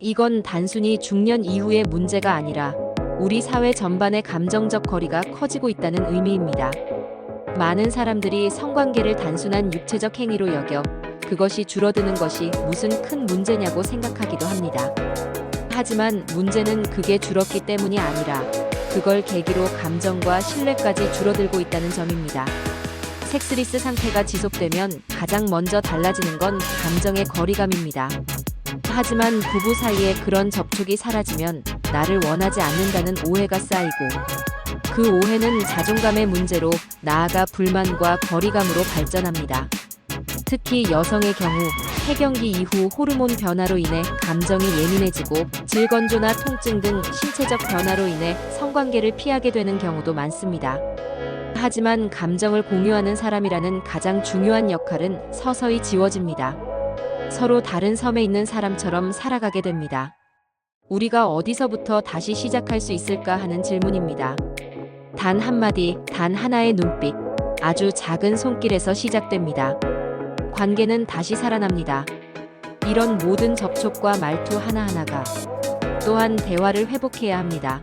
이건 단순히 중년 이후의 문제가 아니라 우리 사회 전반의 감정적 거리가 커지고 있다는 의미입니다. 많은 사람들이 성관계를 단순한 육체적 행위로 여겨 그것이 줄어드는 것이 무슨 큰 문제냐고 생각하기도 합니다. 하지만 문제는 그게 줄었기 때문이 아니라 그걸 계기로 감정과 신뢰까지 줄어들고 있다는 점입니다. 섹스리스 상태가 지속되면 가장 먼저 달라지는 건 감정의 거리감입니다. 하지만 부부 사이에 그런 접촉이 사라지면 나를 원하지 않는다는 오해가 쌓이고 그 오해는 자존감의 문제로 나아가 불만과 거리감으로 발전합니다. 특히 여성의 경우 폐경기 이후 호르몬 변화로 인해 감정이 예민해지고 질건조나 통증 등 신체적 변화로 인해 성관계를 피하게 되는 경우도 많습니다. 하지만 감정을 공유하는 사람이라는 가장 중요한 역할은 서서히 지워집니다. 서로 다른 섬에 있는 사람처럼 살아가게 됩니다. 우리가 어디서부터 다시 시작할 수 있을까 하는 질문입니다. 단 한마디, 단 하나의 눈빛, 아주 작은 손길에서 시작됩니다. 관계는 다시 살아납니다. 이런 모든 접촉과 말투 하나하나가 또한 대화를 회복해야 합니다.